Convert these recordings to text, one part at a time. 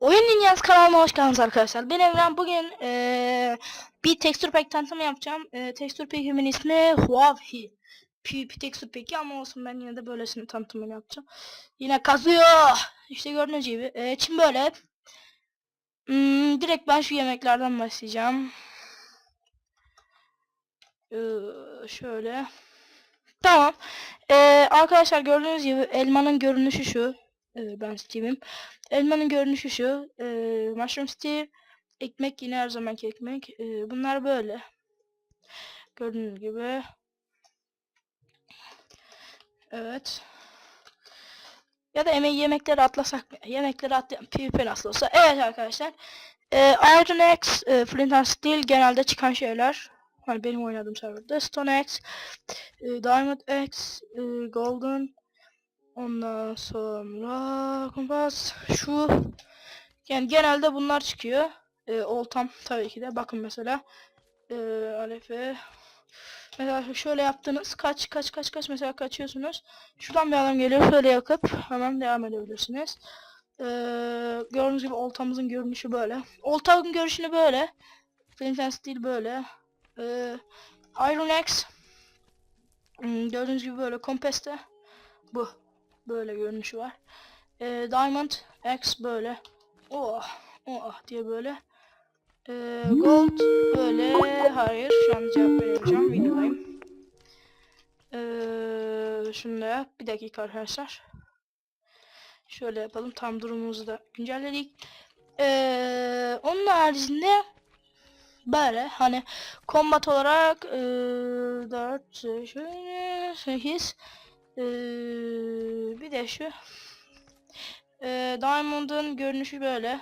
Oyun Dünyası kanalına hoş geldiniz arkadaşlar. Ben Evren. Bugün eee, bir texture pack tanıtımı yapacağım. Eee texture pack'imin ismi Huawei. PvP texture pack'i ama olsun ben yine de böylesini tanıtımını yapacağım. Yine kazıyor. İşte gördüğünüz gibi. Eee şimdi böyle. Hmm, direkt ben şu yemeklerden başlayacağım. Eee, şöyle. Tamam. Eee, arkadaşlar gördüğünüz gibi elmanın görünüşü şu. Ben Steve'im. Elmanın görünüşü şu. mushroom stew. Ekmek yine her zamanki ekmek. bunlar böyle. Gördüğünüz gibi. Evet. Ya da emeği yemekleri atlasak mı? Yemekleri atlayalım. PvP nasıl olsa. Evet arkadaşlar. Eee Iron X, eee, Flint and Steel genelde çıkan şeyler. Hani benim oynadığım serverda. Stone X, eee, Diamond X, eee, Golden, Ondan sonra kumpas şu. Yani genelde bunlar çıkıyor. Ee, oltam tabii ki de. Bakın mesela ee, Alefe. Mesela şöyle yaptınız. Kaç kaç kaç kaç mesela kaçıyorsunuz? Şuradan bir adam geliyor. Şöyle yakıp hemen devam edebilirsiniz. Ee, gördüğünüz gibi oltamızın görünüşü böyle. Oltamın görünüşünü böyle. Flint Steel böyle. Ee, Iron X hmm, gördüğünüz gibi böyle kompeste. Bu böyle görünüşü var. Ee, Diamond X böyle. Oh, oh diye böyle. Ee, gold böyle. Hayır, şu an cevap vereceğim. Videodayım. Da yap. Bir dakika arkadaşlar. Şöyle yapalım. Tam durumumuzu da güncelledik. Ee, onun haricinde böyle hani combat olarak ee, 4 şöyle 8 ee, bir de şu ee, Diamond'ın görünüşü böyle.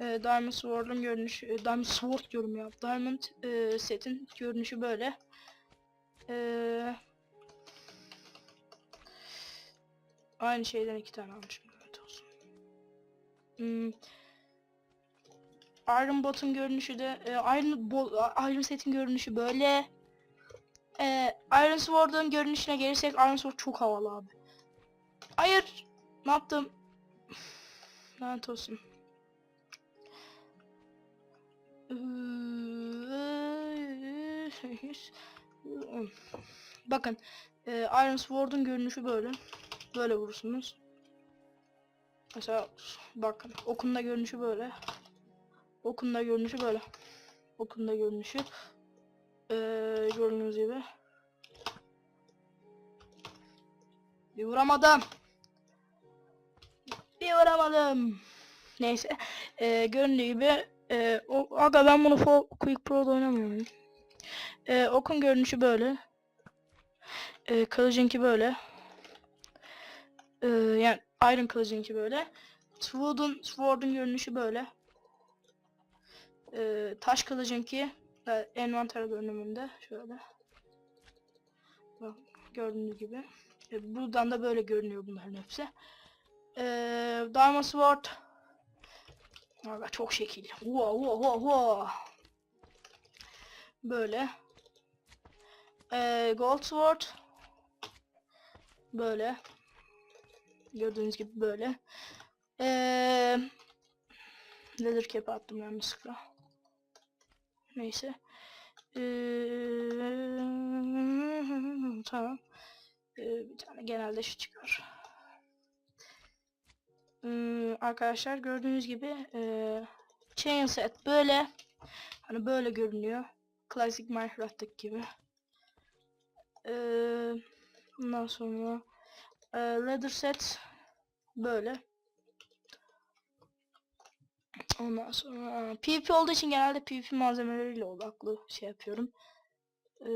Ee, Diamond Sword'un görünüşü, e, Diamond Sword diyorum ya. Diamond e, setin görünüşü böyle. Ee, aynı şeyden iki tane almışım. Evet olsun. Hmm. Iron Bot'un görünüşü de e, Iron Bo Iron Set'in görünüşü böyle. Ee, Iron Sword'un görünüşüne gelirsek Iron Sword çok havalı abi. Hayır. Ne yaptım? Lanet olsun. Bakın. E, Iron Sword'un görünüşü böyle. Böyle vurursunuz. Mesela bakın. Okun da görünüşü böyle. Okun da görünüşü böyle. Okun da görünüşü. Ee, gördüğünüz gibi. Bir vuramadım. Bir vuramadım. Neyse. Ee, göründüğü gibi e, o, aga ben bunu for, Quick Pro'da oynamıyorum. Ee, okun görünüşü böyle. Ee, kılıcınki böyle. Ee, yani Iron kılıcınki böyle. Sword'un Sword'un görünüşü böyle. Ee, taş kılıcınki envanter görünümünde şöyle. Bak, gördüğünüz gibi. E, buradan da böyle görünüyor bunların hepsi. Ee, Diamond Sword. Aga çok şekil. Wow wow wow wow. Böyle. Ee, Gold Sword. Böyle. Gördüğünüz gibi böyle. Ee, Leather cap attım yanlışlıkla. Neyse. Ee, tamam. Ee, bir tane genelde şu çıkıyor. Ee, arkadaşlar gördüğünüz gibi ee, chain set böyle hani böyle görünüyor. Classic Minecraft'taki gibi. Ee, bundan sonra ee, leather set böyle. Ondan sonra PvP olduğu için genelde PvP malzemeleriyle odaklı şey yapıyorum. Ee,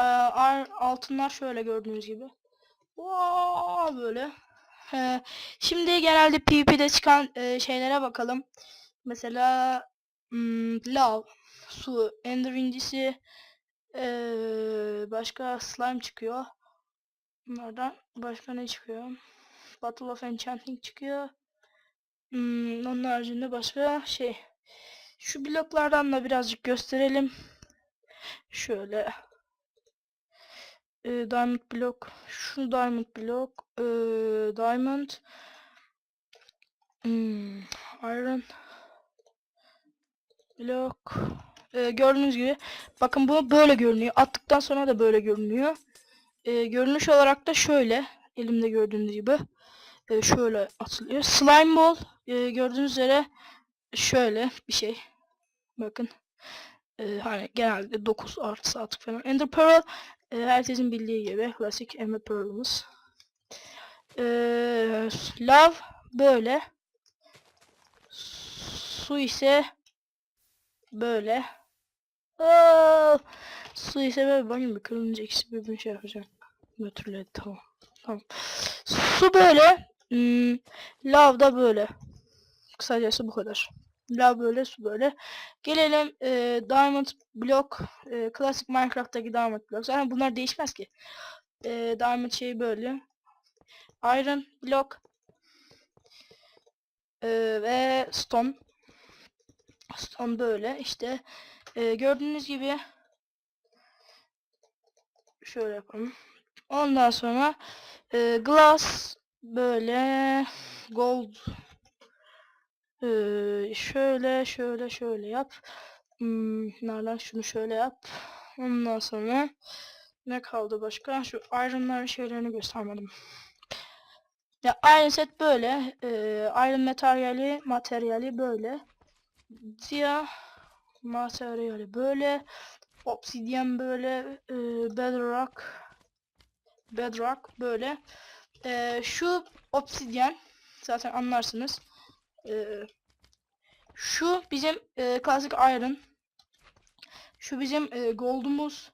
ar- altınlar şöyle gördüğünüz gibi. Vaa, böyle. Ee, şimdi genelde PvP'de çıkan e, şeylere bakalım. Mesela hmm, lav, su, ender incisi, ee, başka slime çıkıyor. Bunlardan başka ne çıkıyor? Battle of Enchanting çıkıyor. Hmm, onun haricinde başka şey. Şu bloklardan da birazcık gösterelim. Şöyle e, diamond block, şu diamond block, e, diamond, hmm, iron block. E, gördüğünüz gibi bakın bu böyle görünüyor. Attıktan sonra da böyle görünüyor. E, görünüş olarak da şöyle elimde gördüğünüz gibi e, şöyle atılıyor. Slime ball e, gördüğünüz üzere şöyle bir şey. Bakın. E, hani genelde 9 artı attık falan. Ender Pearl e, herkesin bildiği gibi klasik Ender Pearl'ımız. E, love böyle. Su ise böyle. Aa, su ise böyle bakın bir kırılınca ikisi birbirini şey yapacak. Götürüledi tamam. Tamam. Su böyle. Hmm, lav da böyle. Kısacası bu kadar. Lav böyle, su böyle. Gelelim e, Diamond Block. E, klasik Minecraft'taki Diamond Block. Zaten bunlar değişmez ki. E, Diamond şey böyle. Iron Block. E, ve Stone. Stone böyle. işte e, gördüğünüz gibi şöyle yapalım. Ondan sonra e, glass böyle gold ee, şöyle şöyle şöyle yap. Hmm, nereden şunu şöyle yap. Ondan sonra ne kaldı başka? Şu iron'ların şeylerini göstermedim. Ya iron set böyle. Ee, iron materyali materyali böyle. Dia materyali böyle. Obsidian böyle. E, bedrock bedrock böyle. E, şu obsidian zaten anlarsınız. Ee, şu bizim e, klasik iron. Şu bizim e, gold'umuz.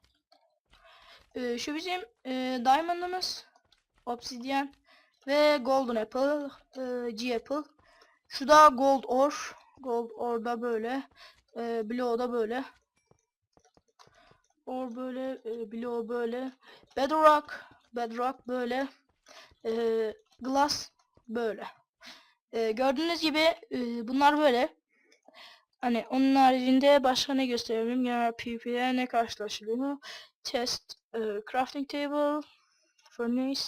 E, şu bizim e, diamond'ımız. Obsidian. Ve golden apple. E, G apple. Şu da gold ore. Gold ore da böyle. E, blow da böyle. Ore böyle. E, blow böyle. Bedrock. Bedrock böyle. E, glass böyle. Ee, gördüğünüz gibi e, bunlar böyle. Hani onun haricinde başka ne gösterebilirim? Genel PvP'de ne karşılaşılıyor? Chest, e, crafting table, furnace,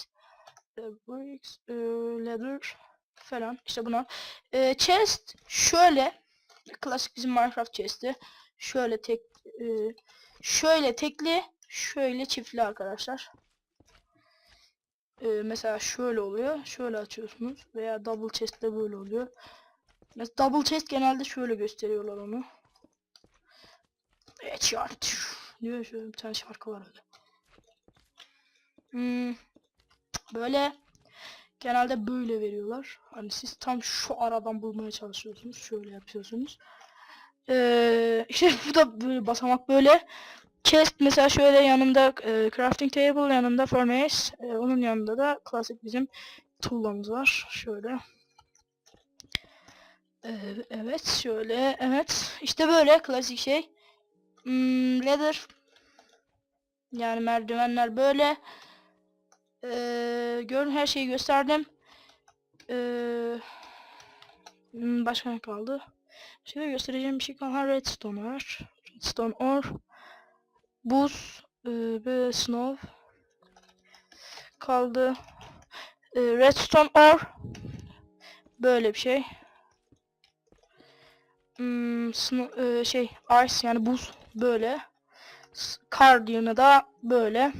e, bricks, e, leather falan işte bunlar. E, chest şöyle klasik bizim Minecraft chest'i. Şöyle tek e, şöyle tekli, şöyle çiftli arkadaşlar. Ee, mesela şöyle oluyor. Şöyle açıyorsunuz. Veya double chest de böyle oluyor. Mesela double chest genelde şöyle gösteriyorlar onu. Şart. Diyor şöyle bir tane şarkı var öyle. Hmm, böyle genelde böyle veriyorlar. Hani siz tam şu aradan bulmaya çalışıyorsunuz. Şöyle yapıyorsunuz. Ee, işte bu da böyle basamak böyle. Chest mesela şöyle yanımda e, crafting table yanımda furnace e, onun yanında da klasik bizim tool'umuz var. Şöyle. E, evet şöyle. Evet işte böyle klasik şey. Hmm, ladder yani merdivenler böyle. E, görün her şeyi gösterdim. E, hmm, başka ne kaldı? Şimdi göstereceğim bir şey kaldı. Redstone var. Redstone ore buz e, ve snow kaldı. E, redstone ore böyle bir şey. Hmm, snow, e, şey ice yani buz böyle. Kar diyene da böyle.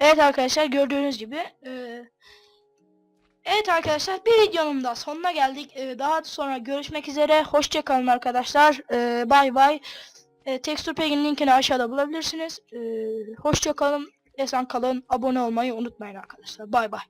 Evet arkadaşlar gördüğünüz gibi e, Evet arkadaşlar bir videonun da sonuna geldik. E, daha sonra görüşmek üzere. Hoşçakalın arkadaşlar. E, bay bay. E, Texture Pack'in linkini aşağıda bulabilirsiniz. E, hoşça kalın, esen kalın, abone olmayı unutmayın arkadaşlar. Bay bay.